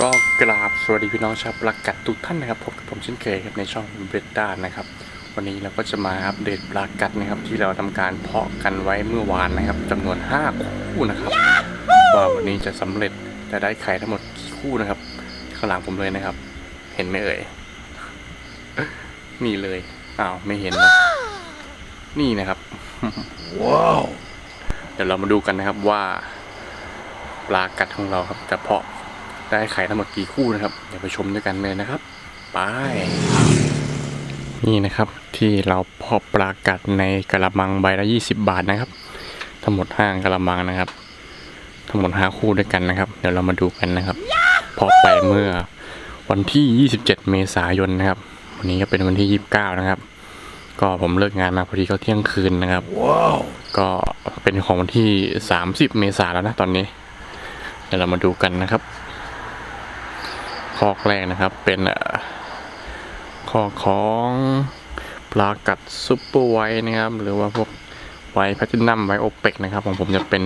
วัสดีพี่น้องชาวปลากัดทุกท่านนะครับพบกับผมเช่นเคยครับในช่องเบรดด้านะครับ วันนี้เราก็จะมาอัปเดตปลากัดนะครับ ที่เราทำการเพาะกันไว้เมื่อวานนะครับจำนวน 5 คู่นะครับว่าวันนี้จะสำเร็จจะได้ไข่ทั้งหมดกี่คู่นะครับ ข้างหลังผมเลยนะครับ เห็นไหมเอ่ยนี่เลยอ้าวไม่เห็นนะนี่นะครับว้าวเดี๋ยวเรามาดูกันนะครับว่าปลากัดของเราครับจะเพาะ ได้ไข่ทั้งหมดกี่คู่นะครับ เดี๋ยวไปชมด้วยกันเลยนะครับ ไป นี่นะครับที่เราเพาะปลากัดในกระมังใบละ 20 บาทนะครับ ทั้งหมดห้างกระมังนะครับ ทั้งหมดห้าคู่ด้วยกันนะครับ เดี๋ยวเรามาดูกันนะครับเพาะไปเมื่อวันที่ 27 เมษายนนะครับ วันนี้ก็เป็นวันที่ 29 นะครับ ก็ผมเลิกงานมาพอดีก็เที่ยงคืนนะครับว้าวก็เป็นของวันที่ 30 เมษายนแล้วนะตอนนี้ เดี๋ยวเรามาดูกันนะครับ คอกแรกนะครับ เป็นเอ่อคอกของปลากัดซุปเปอร์ไวนะครับ หรือว่าพวกไวแพลตินัมไวโอเปกนะครับ ของผมจะเป็น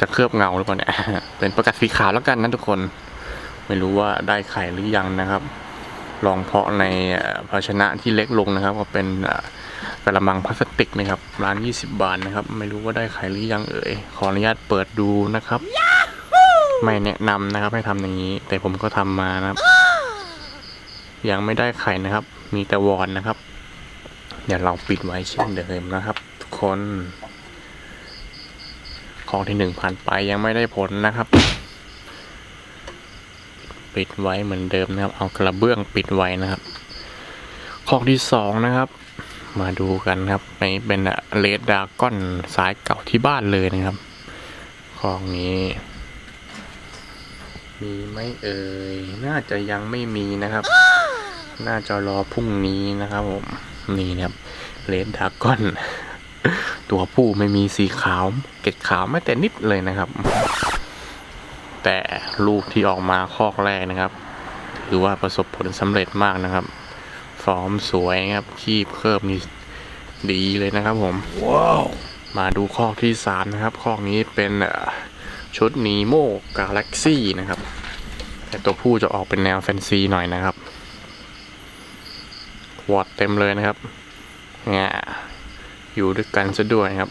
จะเคลือบเงาหรือเปล่าเนี่ยเป็นประกัดสีขาวแล้วกันนะทุกคน ไม่รู้ว่าได้ไข่หรือยังนะครับ ลองเพาะในภาชนะที่เล็กลงนะครับ ก็เป็นกระมังพลาสติกนะครับ ร้าน 20 บาทนะครับ ไม่รู้ว่าได้ไข่หรือยังเอ่ยขออนุญาตเปิดดูนะครับ ไม่แนะนำนะครับให้ทำอย่างนี้ แต่ผมก็ทำมานะครับ ยังไม่ได้ไข่นะครับ มีแต่วอนนะครับ เดี๋ยวเราปิดไว้เช่นเดิมนะครับทุกคน ของที่หนึ่งผ่านไปยังไม่ได้ผลนะครับ ปิดไว้เหมือนเดิมนะครับ เอากระเบื้องปิดไว้นะครับ ของที่สองนะครับ มาดูกันครับในเป็นเลดดาก้อนสายเก่าที่บ้านเลยนะครับ ของนี้ มีไหมเอ่ย น่าจะยังไม่มีนะครับ น่าจะรอพรุ่งนี้นะครับผม นี่นะครับเลนดากอน ตัวผู้ไม่มีสีขาว เกล็ดขาวไม่แต่นิดเลยนะครับ แต่ลูกที่ออกมาคอกแรกนะครับ ถือว่าประสบผลสำเร็จมากนะครับ ฟอร์มสวยนะครับคีบเคิบนี่ดีเลยนะครับผม ว้าว มาดูคอกที่สามนะครับ คอกนี้เป็นเอ่อ ชุดนีโมกาแล็กซี่นะครับ แต่ตัวผู้จะออกเป็นแนวแฟนซีหน่อยนะครับวอดเต็มเลยนะครับเนี่ยอยู่ด้วยกันซะด้วยครับ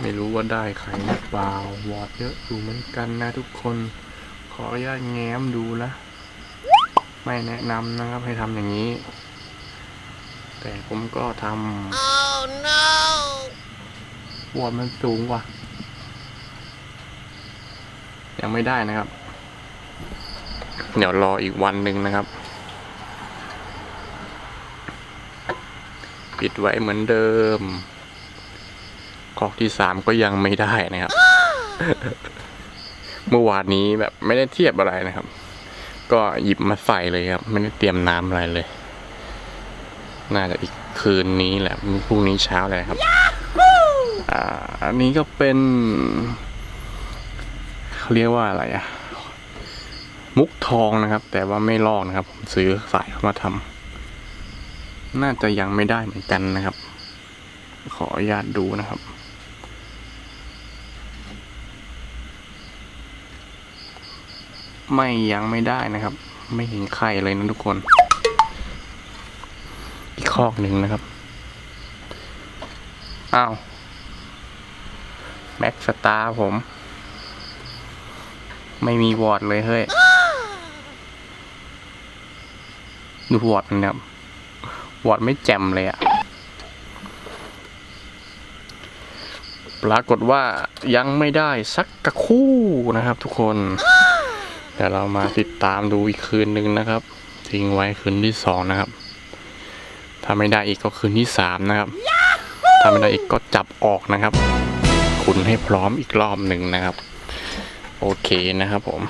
ไม่รู้ว่าได้ใครหรือเปล่าวอดเยอะอยู่เหมือนกันนะทุกคน ขออนุญาตแง้มดูนะ ไม่แนะนำนะครับให้ทำอย่างนี้ แต่ผมก็ทำ oh no วดมันสูงกว่า ยังไม่ได้นะครับ เดี๋ยวรออีกวันหนึ่งนะครับ ปิดไว้เหมือนเดิมคอกที่สามก็ยังไม่ได้นะครับ เมื่อวานนี้แบบไม่ได้เทียบอะไรนะครับ ก็หยิบมาใส่เลยครับ ไม่ได้เตรียมน้ำอะไรเลย น่าจะอีกคืนนี้แหละพรุ่งนี้เช้าเลยครับ อ่าอันนี้ก็เป็นเขาเรียกว่าอะไรอะมุกทองนะครับ แต่ว่าไม่ลอกนะครับผมซื้อสายมาทำน่าจะยังไม่ได้เหมือนกันนะครับ ขออนุญาตดูนะครับไม่ยังไม่ได้นะครับ ไม่เห็นไข่เลยนะทุกคน อีกคอกหนึ่งนะครับ อ้าว แม็กสตาร์ผม ไม่มีวอร์ดเลยเฮ้ย ดูวอร์ดมันครับ วอร์ดไม่แจ่มเลยอะปรากฏว่ายังไม่ได้สักกะคู่นะครับทุกคนเดี๋ยวเรามาติดตามดูอีกคืนหนึ่งนะครับ ทิ้งไว้คืนที่สองนะครับ ถ้าไม่ได้อีกก็คืนที่สามนะครับ ถ้าไม่ได้อีกก็จับออกนะครับ คุณให้พร้อมอีกรอบหนึ่งนะครับ โอเคนะครับผม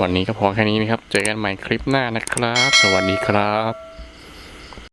วันนี้ก็พอแค่นี้นะครับ เจอกันใหม่คลิปหน้านะครับ สวัสดีครับ